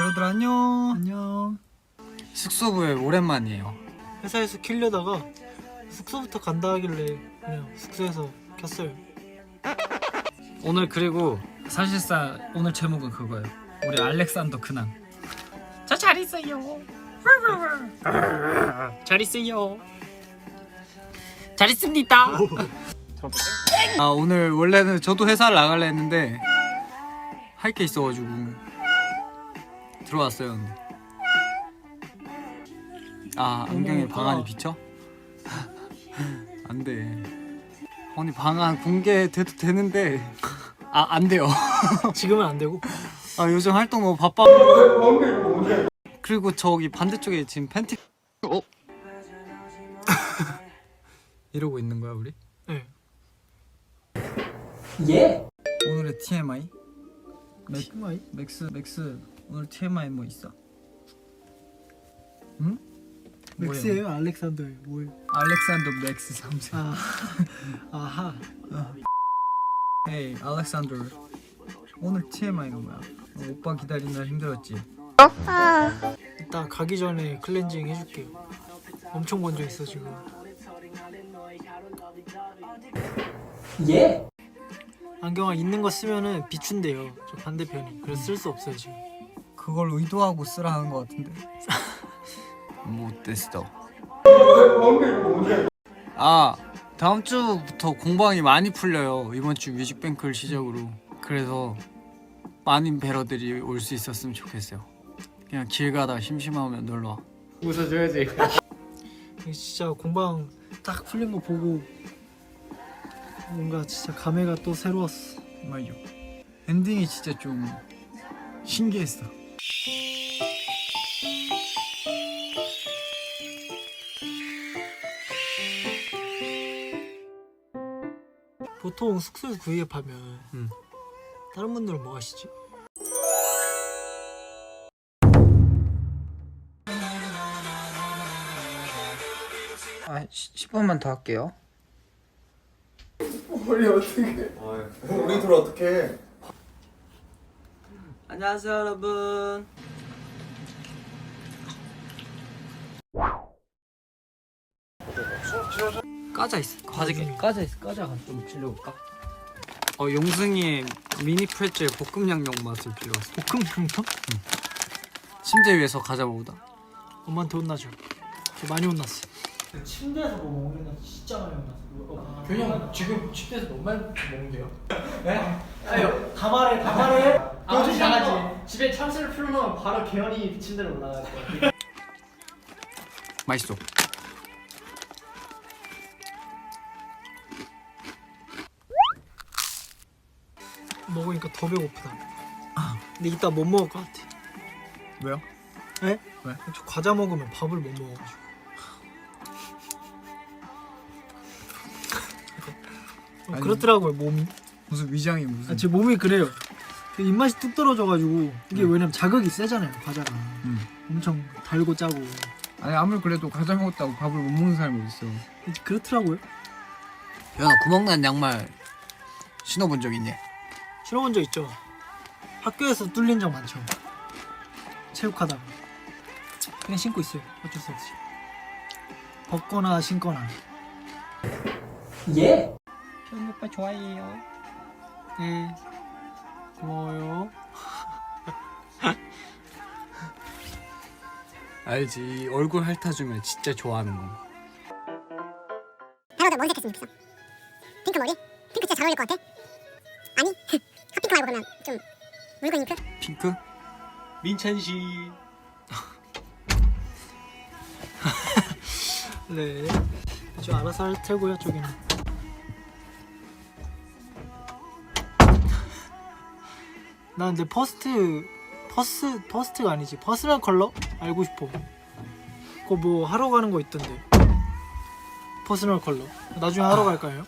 여러분들 안녕. 안녕. 숙소부에 오랜만이에요. 회사에서 키려다가 숙소부터 간다 하길래 그냥 숙소에서 켰어요. 오늘 그리고 사실상 오늘 제목은 그거예요. 우리 알렉산더 근황. 저 잘 있어요. 잘 있어요. 잘 있습니다. 아 오늘 원래는 저도 회사를 나갈라 했는데 할 게 있어가지고 들어왔어요. 근데. 아 안경에 방안이 아. 비쳐? 안 돼. 아니 방안 공개돼도 되는데 아 안 돼요. 지금은 안 되고 아 요즘 활동 너무 바빠. 그리고 저기 반대쪽에 지금 팬티. 어? 이러고 있는 거야 우리? 네. 예. 오늘의 TMI. 맥, TMI? 맥스 맥스 오늘 TMI 뭐 있어? 응? 맥스예요? 알렉산더예요? 뭐예요? 알렉산더 맥스 3세. 아 아하 헤이 알렉산더. 오늘 TMI가 뭐야? 어, 오빠 기다리느라 힘들었지. 이따 가기 전에 클렌징 해줄게요. 엄청 건조 있어 지금. 예. 안경을 있는 거 쓰면은 비춘대요. 저 반대편이. 그래서 쓸 수 없어요 지금. 그걸 의도하고 쓰라 하는 것 같은데. 못 됐어. 아 다음 주부터 공방이 많이 풀려요. 이번 주 뮤직뱅크를 시작으로. 그래서 많은 배러들이 올 수 있었으면 좋겠어요. 그냥 길 가다 심심하면 놀러 와. 웃어줘야지. 진짜 공방 딱 풀린 거 보고 뭔가 진짜 감회가 또 새로웠어. 맞아. 엔딩이 진짜 좀 신기했어. 보통 숙소에서 구입하면 음. 다른 분들은 뭐 하시지? 아 10분만 더 할게요. 우리 둘 어떻게? 안녕하세요 여러분. 까자 있어. 과자게. 까자 있어. 까자가 좀 빌려올까? 어 용승이의 미니 프레첼 볶음 양념 맛을 빌려왔어. 볶음 양념? 침대 위에서 과자 먹다. 엄마한테 혼나죠. 저 많이 혼났어. 침대에서 뭐 먹는 건 진짜 많이 혼났어. 교형 지금 침대에서 너무 많이 먹는데요? 아유, 다 말해, 다 말해. 아버지 나가지. 집에 찬스를 풀어놓으면 바로 개연이 침대로 올라갈 거야. 맛있어. 먹으니까 더 배고프다. 근데 이따 못 먹을 것 같아. 왜요? 에? 왜? 저 과자 먹으면 밥을 못 먹어가지고. 어, 아니. 그렇더라고요 몸이. 무슨 위장이 무슨? 아, 제 몸이 그래요. 그 입맛이 뚝 떨어져가지고 이게 왜냐면 자극이 세잖아요 과자가. 음. 엄청 달고 짜고. 아니 아무리 그래도 과자 먹었다고 밥을 못 먹는 사람이 어딨어. 그렇더라고요. 연아 구멍난 양말 신어본 적 있니? 신어본 적 있죠. 학교에서 뚫린 적 많죠. 체육하다가 그냥 신고 있어요. 어쩔 수 없이. 벗거나 신거나. 예. 현 오빠 좋아해요. 네. 고마워요. 알지 얼굴 핥아주면 진짜 좋아하는 거. 배로도 뭔 색했으면 좋겠어? 핑크 머리? 핑크 진짜 잘 어울릴 것 같아? 아니 핫핑크 말고 그러면 좀 묽은 잉크? 핑크? 민찬 씨. 네. 저 알아서 할 테고요, 저기는. 나 근데 퍼스트 퍼스 퍼스트가 아니지 퍼스널 컬러 알고 싶어. 그거 뭐 하러 가는 거 있던데. 퍼스널 컬러. 나중에 하러 갈까요?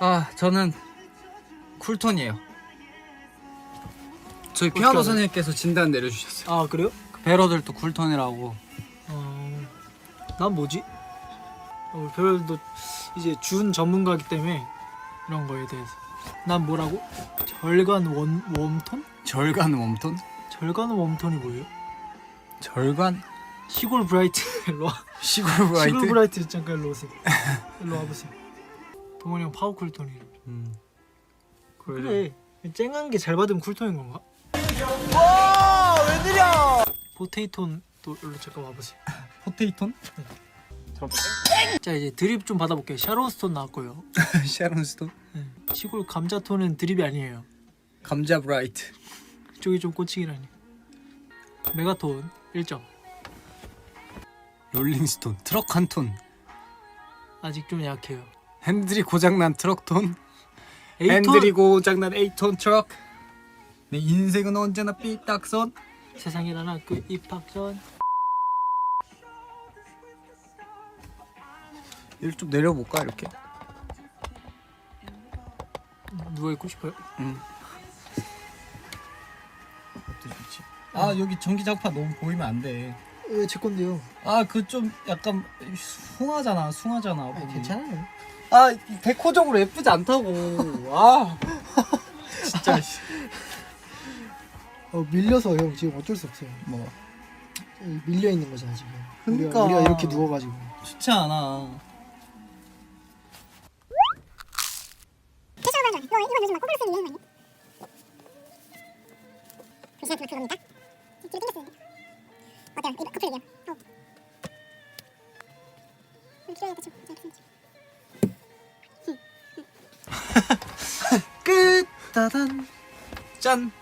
아 저는 쿨톤이에요. 저희 피아노 알아요? 선생님께서 진단 내려주셨어요. 아 그래요? 배러들도 쿨톤이라고. 어, 난 뭐지? 어, 별도 이제 준 전문가기 때문에 이런 거에 대해서 난 뭐라고? 절간 원 웜톤? 절간 웜톤? 절간은 웜톤이 뭐예요? 절간 시골 브라이트 일로 와. 시골 시골 브라이트. 브라이트 잠깐 일로 오세요. 일로 와보세요. 동원이 형 파워 쿨톤이에요. 음. 그래 쨍한 게 잘 받으면 쿨톤인 건가? 와 웬일이야 포테이톤 또 일로 잠깐 와보세요 포테이톤? 자 이제 드립 좀 받아볼게요 샤론스톤 나왔고요 샤론스톤. 네. 시골 감자톤은 드립이 아니에요 감자 브라이트. 그쪽이 좀 꽂히기라니 메가톤 1점 롤링스톤. 트럭 한 톤. 아직 좀 약해요 핸들이 고장난 트럭 톤. 핸들이 고장난 8톤 트럭. 내 인생은 언제나 삐딱선. 세상에 하나 그 입학전 이를 좀 내려볼까 이렇게. 누워 있고 싶어요? 응. 좋지? 아 여기 전기 장판 너무 보이면 안 돼. 왜 제 건데요 아 그 좀 약간 숭하잖아, 숭하잖아. 아, 괜찮아요 아 데코적으로 예쁘지 않다고. 아 진짜 씨. 어, 밀려서 형 지금 어쩔 수 없어요. 뭐 밀려 있는 거잖아 지금. 그러니까. 우리가, 우리가 이렇게 누워가지고. 좋지 않아. 막 꼬불 쓰는 유행 아니야? 글씨한테 그겁니까? 뒤로 당겼어요. 어때요? 이거 커플이요. 어. 좀 길어야겠다 좀. 자, 이렇게 생겼지. 끝! 따단 짠!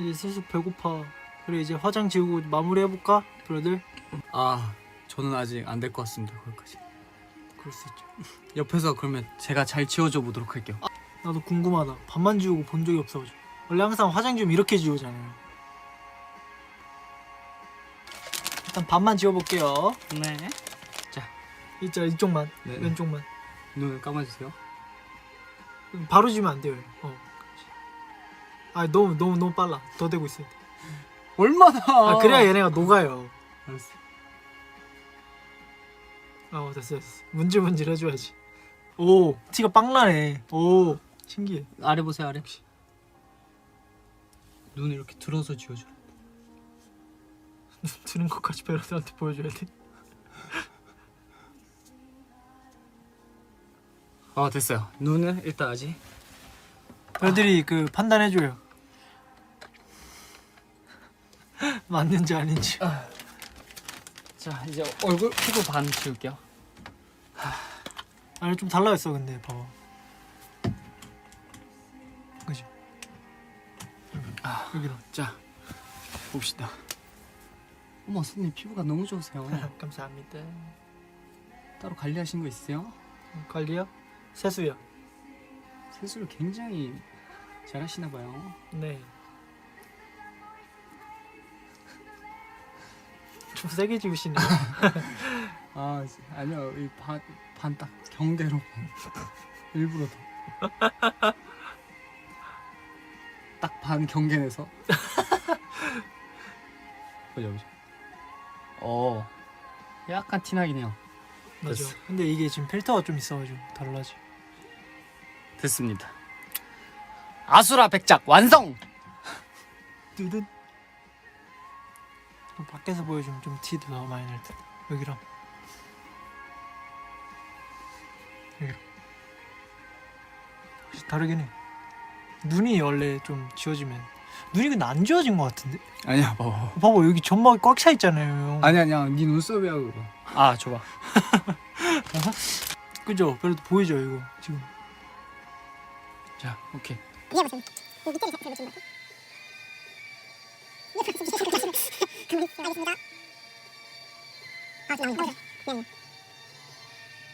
이제 슬슬 배고파 그래 이제 화장 지우고 마무리해볼까? 브러들? 아 저는 아직 안 될 것 같습니다. 거기까지. 그럴 수 있죠 옆에서 그러면 제가 잘 지워줘 보도록 할게요. 나도 궁금하다 밥만 지우고 본 적이 없어가지고 원래 항상 화장 지우면 이렇게 지우잖아요 일단 밥만 지워볼게요 네. 이자 이쪽만 네. 왼쪽만 눈을 감아주세요. 바로 지우면 안 돼요 어. 아 너무 너무 너무 빨라 더 되고 있어요 얼마나? 아 그래야 얘네가 녹아요 알았어. 어 됐어 됐어. 문질문질 해줘야지. 오 티가 빵 나네. 오 신기해. 아래 보세요 아래. 눈 이렇게 들어서 지워줘. 드는 것까지 베러들한테 보여줘야 돼? 아 됐어요. 눈을 일단 아직. 베러들이 그 판단해줘요. 맞는지 아닌지 자 이제 얼굴 피부 반 지울게요. 아니 좀 달라졌어 근데 봐봐 그지 아 여기로 자 봅시다. 어머 선생님 피부가 너무 좋으세요. 감사합니다 따로 관리하신 거 있으세요? 관리요? 세수요 세수를 굉장히 잘하시나 봐요. 네. 좀 세게 지우시네. 아 아니요 이반반 딱 경계로 일부러 딱 반 경계 내서 보자 보자 어 약간 티나긴 해요 맞아. 됐어. 근데 이게 지금 필터가 좀 있어가지고 달라지. 됐습니다 아수라 백작 완성 뜨든. 좀 밖에서 보여주면 좀 티도 더 많이 날 듯. 여기랑. 여기. 혹시 다르긴 해. 눈이 원래 좀 지워지면 눈이 근데 안 지워진 것 같은데? 아니야 봐봐 봐봐 여기 점막이 꽉 차 있잖아요. 아니 아니야 네 눈썹이야 그거 아 줘봐 그죠? 그래도 보이죠 이거 지금. 자 오케이 위에 보세요. 이 밑에를 것 같아요. 위에 알겠습니다. 아, 지금 나오네. 네. 네.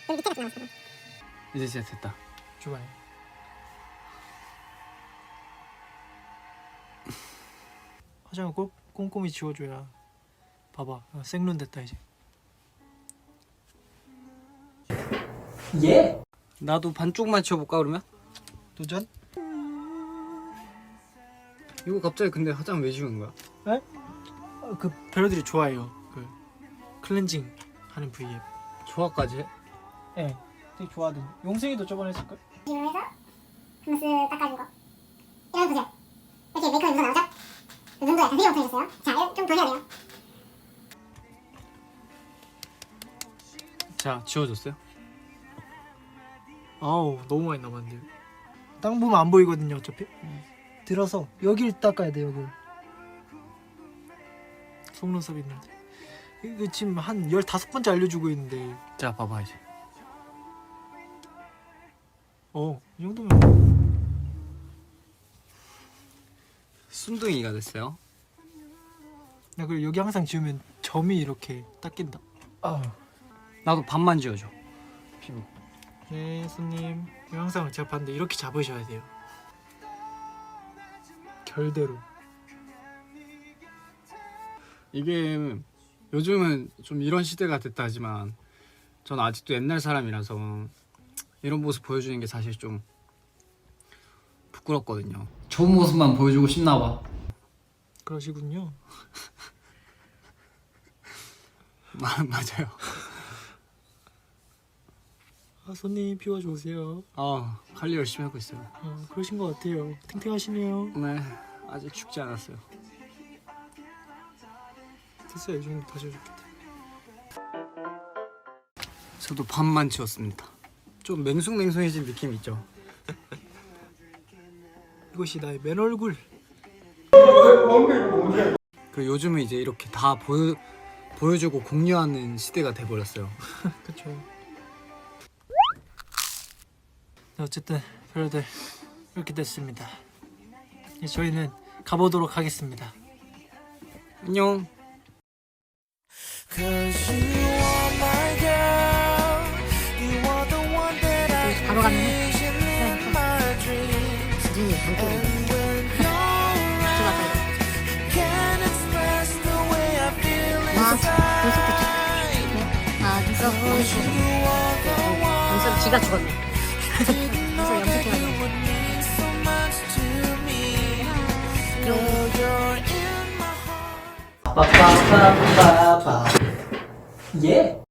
여기 밑에가 나왔어요. 이제 진짜 됐다 주방에. 화장을 꼭 꼼꼼히 지워줘야 봐봐 어, 생눈 됐다 이제 나도 반쪽만 지워볼까 그러면? 도전? 이거 갑자기 근데 화장 왜 지운 거야? 어, 그 배우들이 좋아해요 그 클렌징 하는 V앱 조화까지 해? 예 네, 되게 좋아하던 용승이도 저번에 했을 걸? 이용해서 hummus 닦아준 거. 이런 보세요. 이렇게 메이크업 입고 나오죠? 해줬어요. 자, 좀더 해야 돼요. 자 지워졌어요? 아우 너무 많이 남았는데. 땅 보면 안 보이거든요 어차피 들어서 여길 닦아야 돼 여길 속눈썹 있는데. 이거 지금 한 15번째 알려주고 있는데. 자 봐봐 이제 어, 이 정도면 순둥이가 됐어요 나 그리고 여기 항상 지우면 점이 이렇게 닦인다. 아 나도 반만 지워줘 피부 네, 손님. 여기 항상 제가 봤는데 이렇게 잡으셔야 돼요. 결대로. 이게 요즘은 좀 이런 시대가 됐다 하지만 전 아직도 옛날 사람이라서 이런 모습 보여주는 게 사실 좀 부끄럽거든요 좋은 모습만 보여주고 싶나 봐 그러시군요. 마, 맞아요 아, 손님 피워 주세요. 아 관리 열심히 하고 있어요 어, 그러신 것 같아요. 탱탱하시네요. 네 아직 죽지 않았어요 됐어요. 이 정도 다시 해줄겠다. 저도 반만 지웠습니다 좀 맹숭맹숭해진 느낌 있죠 이것이 나의 맨 얼굴. 그 요즘은 이제 이렇게 다 보여 보여주고 공유하는 시대가 돼버렸어요 그쵸. 네, 어쨌든 별들 이렇게 됐습니다. 이제 저희는 가보도록 하겠습니다. 안녕 바로 가면 해. 눈이 감기는 와, 눈썹도 기... 아, 눈썹 엄청 눈썹 기가 죽었네. 빠빠빠빠빠 예